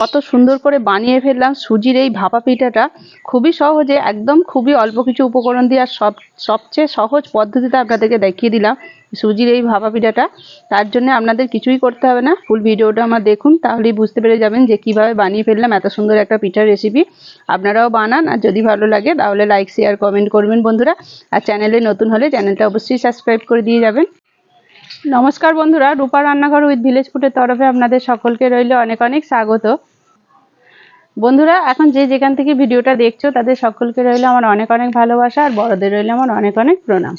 কত সুন্দর করে বানিয়ে ফেললাম সুজির এই ভাপা পিঠাটা। খুবই সহজে, একদম খুবই অল্প কিছু উপকরণ দিয়ে আর সব, সবচেয়ে সহজ পদ্ধতিতে আপনাদেরকে দেখিয়ে দিলাম সুজির এই ভাপা পিঠাটা। তার জন্য আপনাদের কিছুই করতে হবে না। ফুল ভিডিওটা আমার দেখুন, তাহলেই বুঝতে পেরে যাবেন যে কীভাবে বানিয়ে ফেললাম এত সুন্দর একটা পিঠার রেসিপি আপনারাও বানান, আর যদি ভালো লাগে তাহলে লাইক শেয়ার কমেন্ট করবেন বন্ধুরা। আর চ্যানেলে নতুন হলে চ্যানেলটা অবশ্যই সাবস্ক্রাইব করে দিয়ে যাবেন। নমস্কার বন্ধুরা, রূপা রান্নাঘর উইথ ভিলেজ ফুডের তরফে আপনাদের সকলকে রইল অনেক অনেক স্বাগত। বন্ধুরা, এখন যে যেখান থেকে ভিডিওটা দেখছ, তাদের সকলকে রইল আমার অনেক অনেক ভালোবাসা, আর বড়দের রইল আমার অনেক অনেক প্রণাম।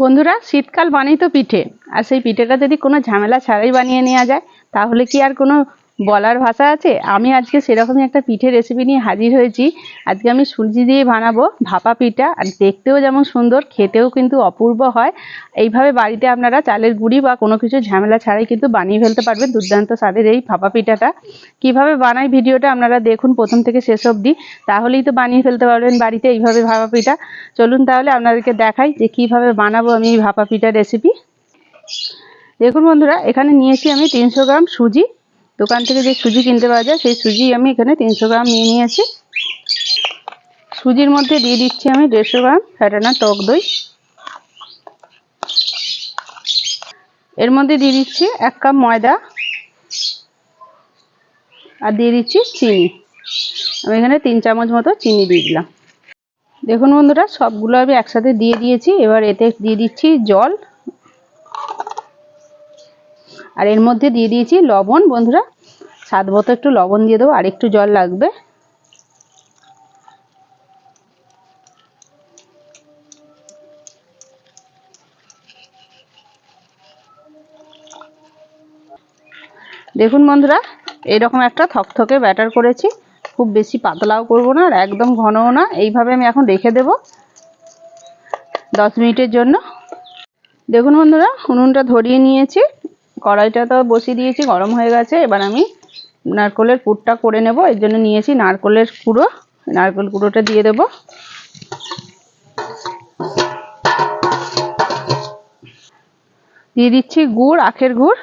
বন্ধুরা, শীতকাল মানেই তো পিঠে। আর সেই পিঠেটা যদি কোনো ঝামেলা ছাড়াই বানিয়ে নেওয়া যায়, তাহলে কি আর কোনো বলার ভাষা আছে। আমি আজকে সেরকমই একটা পিঠে রেসিপি নিয়ে হাজির হয়েছি। আজকে আমি সুজি দিয়ে বানাবো ভাপা পিঠা। আর দেখতেও যেমন সুন্দর, খেতেও কিন্তু অপূর্ব হয়। এইভাবে বাড়িতে আপনারা চালের গুঁড়ি বা কোনো কিছু ঝামেলা ছাড়াই কিন্তু বানিয়ে ফেলতে পারবেন দুর্দান্ত স্বাদের এই ভাপা পিঠাটা। কীভাবে বানাই ভিডিওটা আপনারা দেখুন প্রথম থেকে শেষ অবধি। তাহলেই তো বানিয়ে ফেলতে পারবেন বাড়িতে এইভাবে ভাপা পিঠা। চলুন তাহলে আপনাদেরকে দেখাই যে কীভাবে বানাবো আমি এই ভাপা পিঠা রেসিপি দেখুন বন্ধুরা, এখানে নিয়েছি আমি তিনশো গ্রাম সুজি। দোকান থেকে যে সুজি কিনতে পাওয়া যায়, সেই সুজি আমি এখানে তিনশো গ্রাম নিয়ে নিয়েছি। সুজির মধ্যে দিয়ে দিচ্ছি আমি দেড়শো গ্রাম ফ্যাটানা টক দই। এর মধ্যে দিয়ে দিচ্ছি এক কাপ ময়দা আর দিয়ে দিচ্ছি চিনি। আমি এখানে তিন চামচ মতো চিনি দিয়ে দিলাম। দেখুন বন্ধুরা, সবগুলো আমি একসাথে দিয়ে দিয়েছি। এবার এতে দিয়ে দিচ্ছি জল। আর এর মধ্যে দিয়ে দিয়েছি লবণ, বন্ধুরা। স্বাদ মতো একটু লবণ দিয়ে দেবো আর একটু জল লাগবে। দেখুন বন্ধুরা, এরকম একটা থকথকে ব্যাটার করেছি। খুব বেশি পাতলাও করব না আর একদম ঘনও না। এইভাবে আমি এখন রেখে দেব দশ মিনিটের জন্য। দেখুন বন্ধুরা, উনুনটা ধরিয়ে নিয়েছি। কড়াইটা তো বসিয়ে দিয়েছি, গরম হয়ে গেছে। এবার আমি নারকলের পুরটা করে নেব। এর জন্য নিয়েছি নারকলের কুড়ো। নারকল কুড়োটা দিয়ে দেব। দিয়ে দিচ্ছি গুড়, আখের গুড়।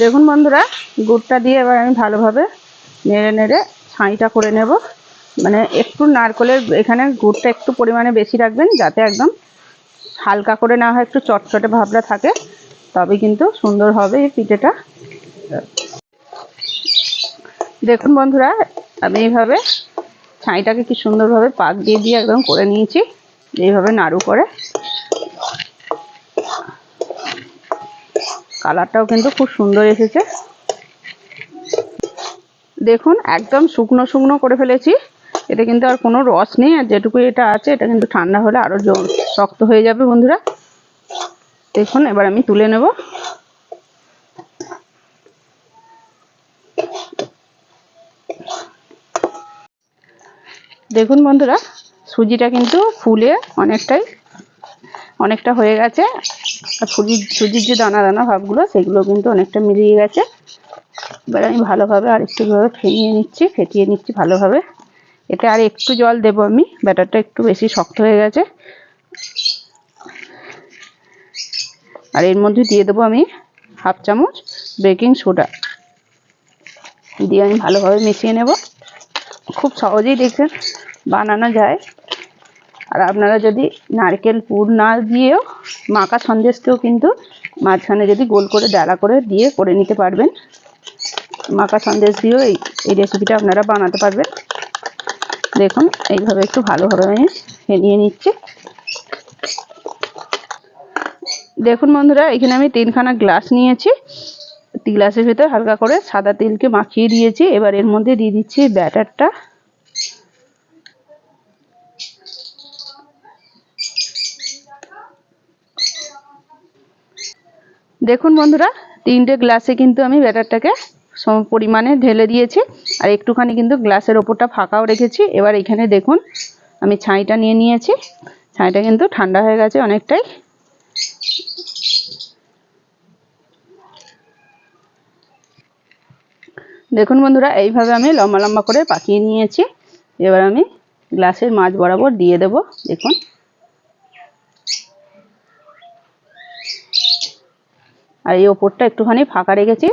দেখুন বন্ধুরা, গুড়টা দিয়ে এবার আমি ভালোভাবে নেড়ে নেড়ে ছাঁইটা করে নেব। মানে একটু নারকলের এখানে গুড়টা একটু পরিমাণে বেশি রাখবেন, যাতে একদম হালকা করে না হয়, একটু চটচটে ভাবটা থাকে তবে কিন্তু সুন্দর হবে এই পিঠেটা। দেখুন বন্ধুরা, আমি এইভাবে ছাইটাকে কি সুন্দরভাবে পাক দিয়ে দিয়ে একদম করে নিয়েছি, এইভাবে নাড়ু করে। কালারটাও কিন্তু খুব সুন্দর এসেছে। দেখুন, একদম শুকনো শুকনো করে ফেলেছি। এতে কিন্তু আর কোনো রস নেই, আর যেটুকু এটা আছে, এটা কিন্তু ঠান্ডা হলে আরও শক্ত হয়ে যাবে বন্ধুরা। দেখুন, এবার আমি তুলে নেব। দেখুন বন্ধুরা, সুজিটা কিন্তু ফুলে অনেকটাই, অনেকটা হয়ে গেছে। আর সুজির সুজির যে দানা দানা ভাবগুলো, সেগুলো কিন্তু অনেকটা মিলিয়ে গেছে। এবার আমি ভালোভাবে আর একটুভাবে ফেটিয়ে নিচ্ছি ফেটিয়ে নিচ্ছি ভালোভাবে। এতে আর একটু জল দেবো আমি। ব্যাটারটা একটু বেশি শক্ত হয়ে গেছে। আর এর মধ্যে দিয়ে দেবো আমি হাফ চামচ বেকিং সোডা। দিয়ে আমি ভালোভাবে মিশিয়ে নেব। খুব সহজেই দেখছেন বানানো যায়। আর আপনারা যদি নারকেল পুর না দিয়েও মাখা সন্দেশকেও কিন্তু মাঝখানে যদি গোল করে ডালা করে দিয়ে করে নিতে পারবেন। মাখা সন্দেশ দিয়েও এই রেসিপিটা আপনারা বানাতে পারবেন। দেখুন, এইভাবে একটু ভালোভাবে আমি ফেলিয়ে নিচ্ছি। দেখুন বন্ধুরা, এখানে আমি তিনখানা গ্লাস নিয়েছি। গ্লাসের ভেতর হালকা করে সাদা তেলকে মাখিয়ে দিয়েছি। এবার এর মধ্যে দিয়ে দিচ্ছি ব্যাটারটা। দেখুন বন্ধুরা, তিনটে গ্লাসে কিন্তু আমি ব্যাটারটাকে সম পরিমাণে ঢেলে দিয়েছি। আর একটুখানি কিন্তু গ্লাসের ওপরটা ফাঁকাও রেখেছি। এবার এখানে দেখুন, আমি ছাইটা নিয়ে নিয়েছি। ছাইটা কিন্তু ঠান্ডা হয়ে গেছে অনেকটাই। দেখুন বন্ধুরা, এইভাবে আমি লম্বা লম্বা করে পাকিয়ে নিয়েছি। এবার আমি গ্লাসের মাছ বরাবর দিয়ে দেব, দেখুন। আর এই ওপরটা একটুখানি ফাঁকা রেখেছি।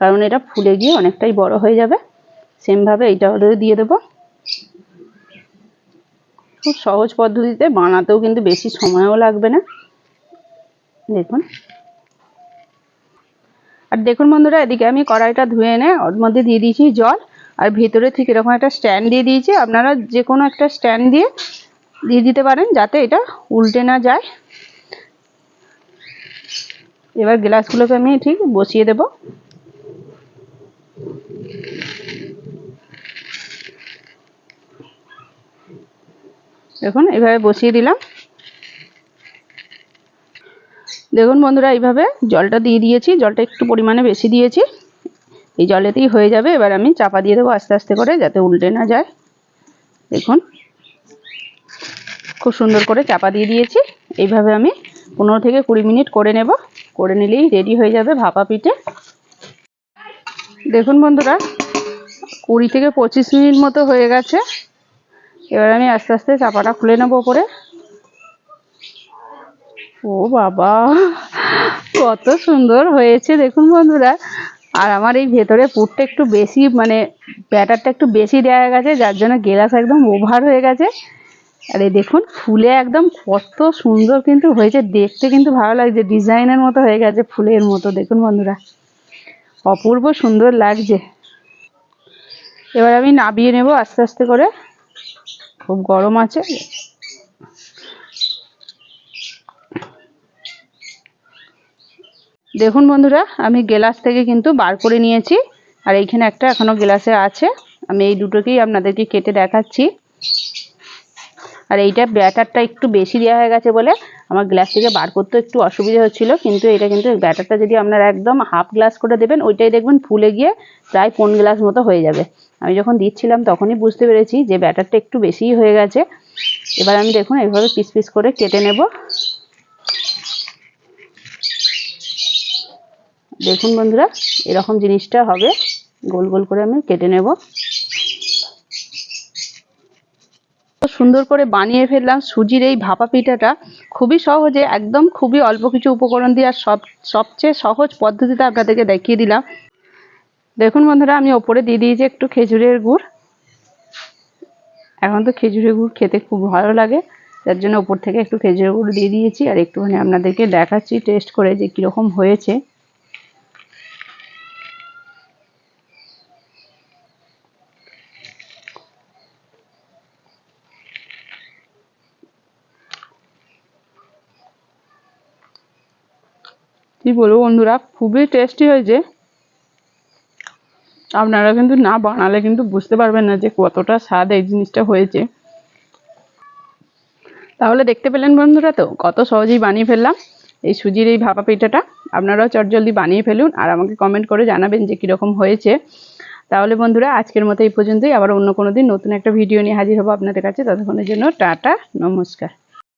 কারণ এটা ফুলে গিয়ে অনেকটাই বড় হয়ে যাবে। সেমভাবে এইটা দিয়ে দেবো। খুব সহজ পদ্ধতিতে বানাতেও কিন্তু বেশি সময়ও লাগবে না। দেখুন। আর দেখুন বন্ধুরা, এদিকে আমি কড়াইটা ধুয়ে এনে ওর মধ্যে দিয়ে দিয়েছি জল। আর ভেতরে ঠিক এরকম একটা স্ট্যান্ড দিয়ে দিয়েছি। আপনারা যে কোনো একটা স্ট্যান্ড দিয়ে দিয়ে দিতে পারেন যাতে এটা উল্টে না যায়। এবার গ্লাসগুলোকে আমি ঠিক বসিয়ে দেব। দেখুন এইভাবে বসিয়ে দিলাম। দেখুন বন্ধুরা, এইভাবে জলটা দিয়ে দিয়েছি। জলটা একটু পরিমাণে বেশি দিয়েছি। এই জলেতেই হয়ে যাবে। এবার আমি চাপা দিয়ে দেবো আস্তে আস্তে করে, যাতে উল্টে না যায়। দেখুন, খুব সুন্দর করে চাপা দিয়ে দিয়েছি। এইভাবে আমি পনেরো থেকে কুড়ি মিনিট করে নেব। করে নিলেই রেডি হয়ে যাবে ভাপা পিঠে। দেখুন বন্ধুরা, কুড়ি থেকে পঁচিশ মিনিট মতো হয়ে গেছে। এবার আমি আস্তে আস্তে চাপাটা খুলে নেব ওপরে। ও বাবা, কত সুন্দর হয়েছে দেখুন বন্ধুরা। আর আমার এই ভেতরে পুরটা একটু বেশি মানে ব্যাটারটা একটু বেশি দেওয়া গেছে, যার জন্য গেলাস একদম ওভার হয়ে গেছে। আর এই দেখুন, ফুলে একদম কত সুন্দর কিন্তু হয়েছে, দেখতে কিন্তু ভালো লাগছে, ডিজাইনের মতো হয়ে গেছে ফুলের মতো, দেখুন বন্ধুরা। অপূর্ব সুন্দর লাগছে। এবার আমি নাবিয়ে নেব আস্তে আস্তে করে। খুব গরম আছে। দেখুন বন্ধুরা, আমি গ্লাস থেকে কিন্তু বার করে নিয়েছি, আর এইখানে একটা এখনও গ্লাসে আছে। আমি এই দুটোকেই আপনাদেরকে কেটে দেখাচ্ছি। আর এইটা ব্যাটারটা একটু বেশি দেওয়া হয়ে গেছে বলে আমার গ্লাস থেকে বার করতে একটু অসুবিধা হচ্ছিল। কিন্তু এটা কিন্তু ব্যাটারটা যদি আপনারা একদম হাফ গ্লাস করে দেবেন, ওইটাই দেখবেন ফুলে গিয়ে প্রায় পন গ্লাস মতো হয়ে যাবে। আমি যখন দিচ্ছিলাম তখনই বুঝতে পেরেছি যে ব্যাটারটা একটু বেশিই হয়ে গেছে। এবার আমি দেখুন এইভাবে পিস পিস করে কেটে নেব। দেখুন বন্ধুরা, এরকম জিনিসটা হবে। গোল গোল করে আমি কেটে নেব। সুন্দর করে বানিয়ে ফেললাম। সুজির এই ভাপা পিঠাটা খুবই সহজে, একদম খুবই অল্প কিছু উপকরণ দিয়ে আর সব, সবচেয়ে সহজ পদ্ধতিতে আপনাদেরকে দেখিয়ে দিলাম। দেখুন বন্ধুরা, আমি ওপরে দিয়ে দিয়েছি একটু খেজুরের গুড়। এখন তো খেজুরের গুড় খেতে খুব ভালো লাগে, তার জন্য ওপর থেকে একটু খেজুরের গুড় দিয়ে দিয়েছি। আর একটুখানি আপনাদেরকে দেখাচ্ছি, টেস্ট করে যে কীরকম হয়েছে। কি বলব বন্ধুরা? খুবই টেস্টি হয়েছে আপনারা কিন্তু না বানালে কিন্তু বুঝতে পারবেন না যে কতটা স্বাদ এই জিনিসটা হয়েছে। তাহলে দেখতে পেলেন বন্ধুরা তো, কত সহজেই বানিয়ে ফেললাম। এই সুজির এই ভাপা পিঠাটা, আপনারাও চটজলদি বানিয়ে ফেলুন আর আমাকে কমেন্ট করে জানাবেন যে কীরকম হয়েছে। তাহলে বন্ধুরা, আজকের মতো এই পর্যন্তই। আবার অন্য কোনো দিন নতুন একটা ভিডিও নিয়ে হাজির হব আপনাদের কাছে। ততক্ষণের জন্য টাটা, নমস্কার।